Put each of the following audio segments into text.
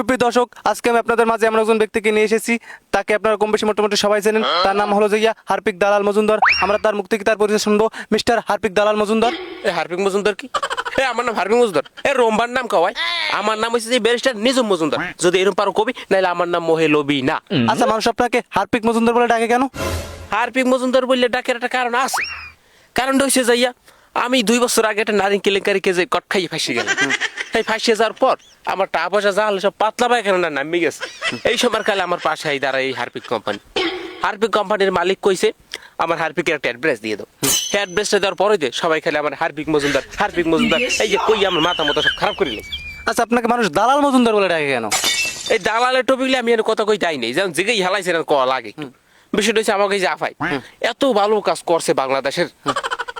সুপ্রিয় দর্শক আজকে আমি আপনাদের মাঝে এমন একজন ব্যক্তিকে নিয়ে এসেছি। তাকে আপনারা কম বেশি মোটামুটি সবাই জানেন তার নাম হলো যে ইয়া হার্পিক দালাল মজুমদার। আমরা তার থেকে তার পরিচয় শুনব। মিস্টার হার্পিক দালাল মজুমদার। এ হার্পিক মজুমদার কি? এ আমার নাম হার্পিক মজুমদার। এ রোমবার নাম কওয়াই আমার নাম হচ্ছে যে ব্যারিস্টার নিজম মজুমদার। যদি এরকম পারো কবি নাহলে আমার নাম মোহে লবি না। আচ্ছা মানুষ আপনাকে হার্পিক মজুমদার বলে ডাকে কেন? হার্পিক মজুমদার বললে ডাকের একটা কারণ আছে। কারণটা হচ্ছে যাইয়া আমি দুই বছর আগে একটা নারী কেলেঙ্কারি কেজে কট খাইয়ে ফাঁসি গেলাম তাই ফাঁসিয়ে যাওয়ার পর আমার টাকা পয়সা যা হলো সব পাতলা পায়খানা না নামি গেছে। এই সময় কালে আমার পাশে এই দাঁড়ায় এই হার্পিক কোম্পানি। হার্পিক কোম্পানির মালিক কইছে আমার হার্পিকের একটা অ্যাড্রেস দিয়ে দাও। অ্যাড্রেসটা দেওয়ার পরে দে সবাই খালি আমার হার্পিক মজুমদার হারপিক মজুমদার এই যে কই আমার মাথা মতো সব খারাপ করিলে আচ্ছা আপনাকে মানুষ দালাল মজুমদার বলে ডাকে কেন? এই দালালের টপিকলে আমি এর কথা কই তাই নেই যেমন জিগেই হেলাইছে না কল লাগে। বিষয়টা হচ্ছে আমাকে যে আফাই। এত ভালো কাজ করছে বাংলাদেশের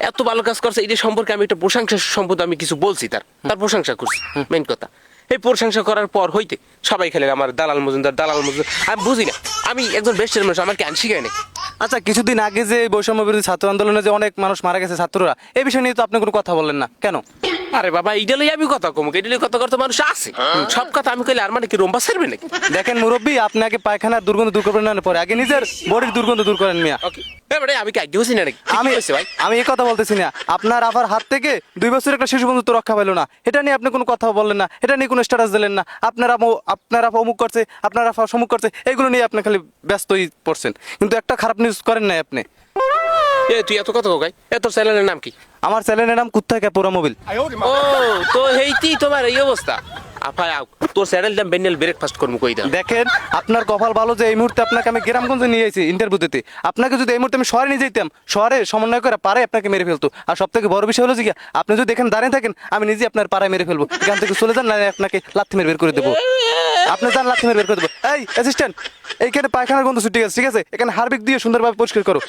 এত ভালো কাজ করছে এটা সম্পর্কে আমি একটা প্রশংসা সম্পদ আমি কিছু বলছি তার। তার প্রশংসা করছি মেন কথা। এই প্রশংসা করার পর হইতে সবাই খেলে আমার দালাল মজুমদার দালাল মজুমদার। আমি বুঝি না আমি একজন বেস্টের মানুষ আমার জ্ঞান শিখায় নাকি আচ্ছা কিছুদিন আগে যে বৈষম্য বিরোধী ছাত্র আন্দোলনে যে অনেক মানুষ মারা গেছে ছাত্ররা এই বিষয় নিয়ে তো আপনি কোনো কথা বলেন না কেন? আরে বাবা এইটা লই আমি কথা কমুক লই কথা করতে মানুষ আছে। সব কথা আমি কইলে আর মানে কি রম্বা সারবে নাকি? দেখেন মুরব্বী আপনি আগে পায়খানার দুর্গন্ধ দূর করবেন না পরে আগে নিজের বডির দুর্গন্ধ দূর করেন মিয়া। ওকে আমি কি আগে না আমি আমি ভাই? আমি এই কথা বলতেছি না। আপনার আবার হাত থেকে দুই বছর একটা শিশু বন্ধু তো রক্ষা পেল না। এটা নিয়ে আপনি কোনো কথা বললেন না। এটা নিয়ে কোনো স্ট্যাটাস দিলেন না। আপনারা আপনারা অমুক করছে আপনারা সমুক করছে এগুলো নিয়ে আপনি খালি ব্যস্তই পড়ছেন। কিন্তু একটা খারাপ নিউজ করেন নাই আপনি। এ তুই এত কথা কোকাই এ তোর চ্যানেলের নাম কি? আমার চ্যানেলের নাম কুত্তা ক্যাপোরা মোবিল। ও তো হেইতি তোমার এই অবস্থা। আফাই আও তোর স্যারেল দাম বেনেল ব্রেকফাস্ট করমু কই দাও। দেখেন, আপনার কপাল ভালো যে এই মুহূর্তে আপনাকে আমি গ্রামগঞ্জে নিয়ে এসেছি ইন্টারভিউ দিতে আপনাকে যদি এই মুহূর্তে আমি শহরে নিয়ে যেতাম শহরে সমন্বয় করে পারে আপনাকে মেরে ফেলতো। আর সব থেকে বড় বিষয় হলো যে আপনি যদি এখানে দাঁড়িয়ে থাকেন, আমি নিজে আপনার পাড়ায় মেরে ফেলব। এখান থেকে চলে যান না আপনাকে লাথি মেরে বের করে দেবো। আপনি যান, লাথি মেরে বের করে দেবো। এই অ্যাসিস্ট্যান্ট এইখানে পায়খানার গন্ধ ছুটে গেছে, ঠিক আছে? এখানে হারবিক দিয়ে সুন্দরভাবে পরিষ্কার করো।